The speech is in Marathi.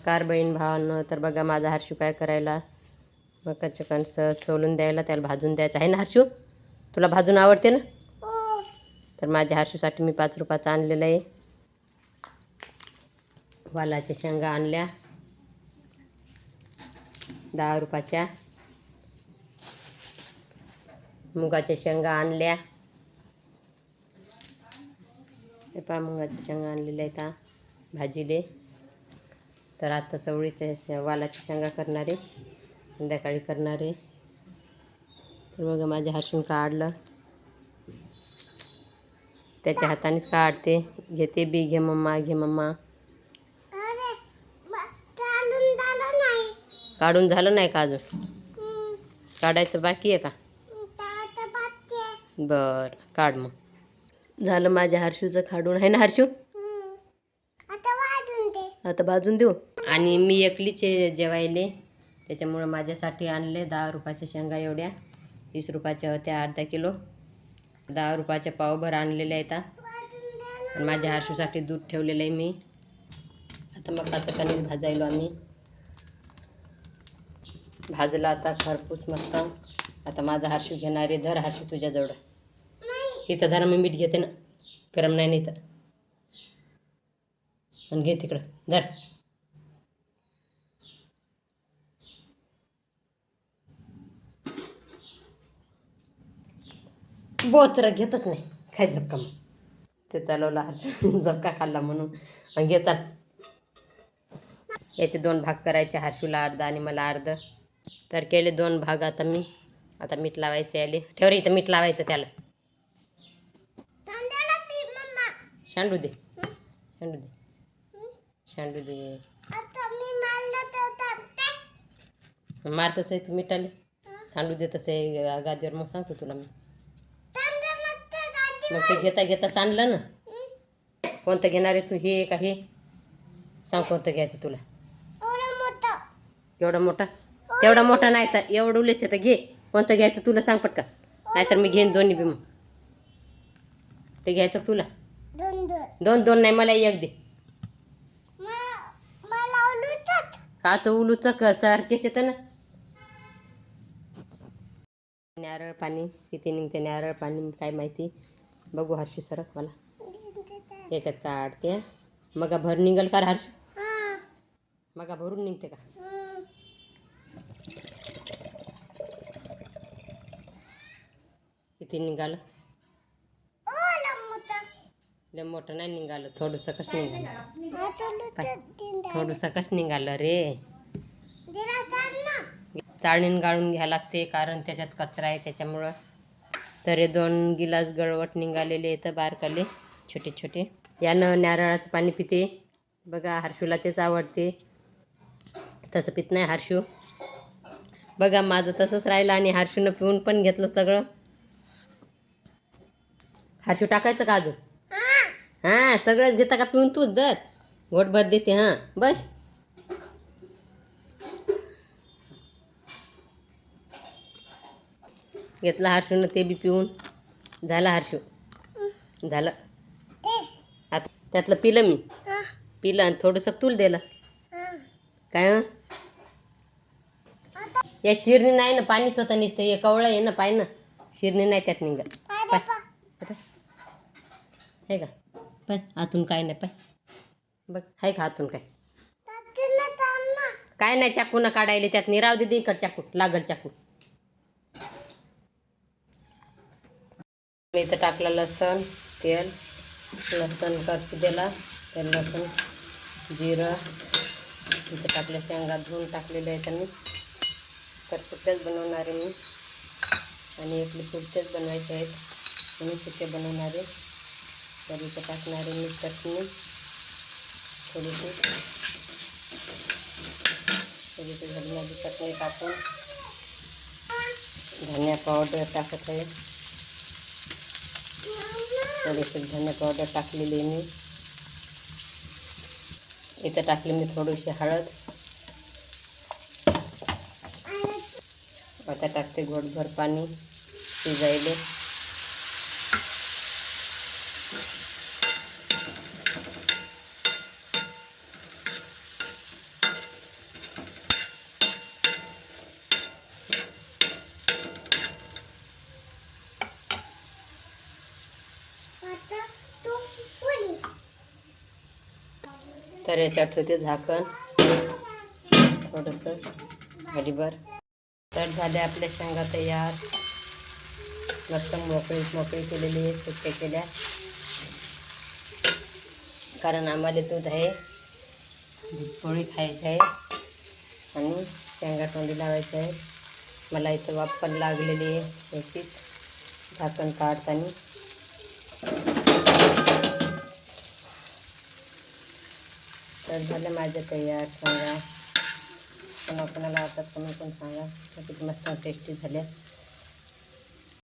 नमस्कार बहीण भावांनो. तर बघा माझा हर्षू काय करायला? मग कणस सोलून द्यायला त्याला भाजून द्यायचं आहे ना हर्षू? तुला भाजून आवडते ना? तर माझ्या हर्षूसाठी मी पाच रुपयाचं आणलेलं आहे. वालाच्या शेंगा आणल्या. दहा रुपयाच्या. मुगाच्या शेंगा आणल्या. पा पहा मुगाच्या शेंगा आणलेल्या आहेत भाजीले. तर आता चवळीच्या शे वालाच्या शेंगा करणारे संध्याकाळी करणारे. तर मग माझ्या हर्षून काढलं. त्याच्या हातानेच काढते. घेते बी घे मम्मा घे मम्मा. काढून झालं नाही. का अजून? काढायचं बाकी आहे का? बर काढ मग. झालं माझ्या हर्षूचं काढून. आहे ना हर्षू? आता बाजून देऊ? आणि मी एकलीचे जेवायले. त्याच्यामुळं माझ्यासाठी आणले दहा रुपयाच्या शेंगा एवढ्या. वीस रुपयाच्या होत्या अर्धा किलो. दहा रुपयाच्या पावभर आणलेल्या आहेत आणि माझ्या हारशूसाठी दूध ठेवलेलं आहे मी. आता मकाचं कणीस भाजायलो आम्ही. भाजला आता खरपूस मस्त. आता माझा हर्षू घेणारे धर हर्षू तुझ्याजवळ. इथं धर मी मीठ घेते ना. गरम नाही नाही तर. आणि घे तिकडं. धर. बोचर घेतच नाही. काय झपका मग? ते चालवलं हर्ष. झपका खाल्ला म्हणून. घे चाल. याचे दोन भाग करायचे हर्षूला अर्धा आणि मला अर्ध. तर केले दोन भाग आता मी. आता मीठ लावायचे आले ठेव रे इथं मीठ लावायचं त्याला. शांडू दे. शांडू दे. शांडू दे. मारतच आहे तू मिठाले सांडू देतच आहे गादीवर मग सांगतो तुला मी. मग ते घेता घेता सांडलं ना. कोणतं घेणार आहे तू? हे का हे सांग कोणतं घ्यायचं तुला. एवढा मोठा. तेवढा मोठा नाही तर एवढं उलेच तर घे. कोणतं घ्यायचं तुला सांग पटकन. नाहीतर मी घेईन दोन्ही बी मग. ते घ्यायचं तुला? दोन दोन. नाही मला एक दे. का तर उलूच सारखेच येतं ना. नारळ पाणी. किती निघते नारळ पाणी? काय माहिती? बघू हर्षू सरक मला. याच्यात काढते मग भर निघल का हर्षू? मग भरून निघते का? किती निघालं? लय मोठं नाही निघालं थोडंसं कश निघालं? थोडंसं कश निघालं रे? चाळणीन गाळून घ्यावं लागते कारण त्याच्यात कचरा आहे त्याच्यामुळं तर हे दोन गिलास गळवट निघालेले आहेत बारकाले छोटे छोटे. यानं नारळाचं पाणी पिते. बघा हर्षूला तेच आवडते. तसं पित नाही हर्षू. बघा माझं तसंच राहिलं आणि हर्षूनं पिऊन पण घेतलं सगळं. हर्षू टाकायचं का अजून? हां. सगळंच घेता का? पिऊन तूच दर. घोटभर देते हां. बस. घेतलं हर्षूनं ते बी पिऊन. झालं हर्षू. झालं. आता त्यातलं पिलं मी. पिलं आणि थोडंसं तुला दिलं. काय? या शिरणी नाही ना पाणीच होतं नुसतं. हे कवळं आहे ना पाय ना. शिरणी नाही त्यात निघत. पाय पाय. हे का? पाय आतून काय नाही पाय. बघ आहे का आतून काय? काय नाही चाकू न काढायले त्यात. निराव दे इकड चाकू लागल चाकू. मी इथं टाकलं लसूण तेल लसण करपू दिला. तर लसूण जिरं इथं टाकल्या शेंगा धुवून टाकलेलं आहे त्यांनी तर सुक्याच बनवणार आहे मी. आणि इकडे सुक्याच बनवायचे आहेत. म्हणून सुके बनवणार आहे. तर इथं टाकणार आहे मी चटणी थोडीशी. थोडीशी धनियाची चटणी टाकून धनिया पावडर टाकत आहे. थोडीशी धने पावडर टाकलेली मी. इथं टाकली मी थोडीशी हळद. आता टाकते घोटभर पाणी शिजायले. तर याच्यात ठेवते झाकण. थोडंसं घडीभर तर झाले आपल्या शेंगा तयार. मस्त मोकळी मोकळी केलेली आहे सुट्टे केल्या. कारण आम्हाला दूध आहे. पोळी खायची आहे. आणि शेंगा तोंडी लावायचं आहे. मला इथं वाफ पण लागलेली आहे. याचीच झाकण काढताना. तर झालं माझं तयार सांगा. कोणा कोणाला आवडतात कोणी पण सांगा. किती मस्त टेस्टी झाल्या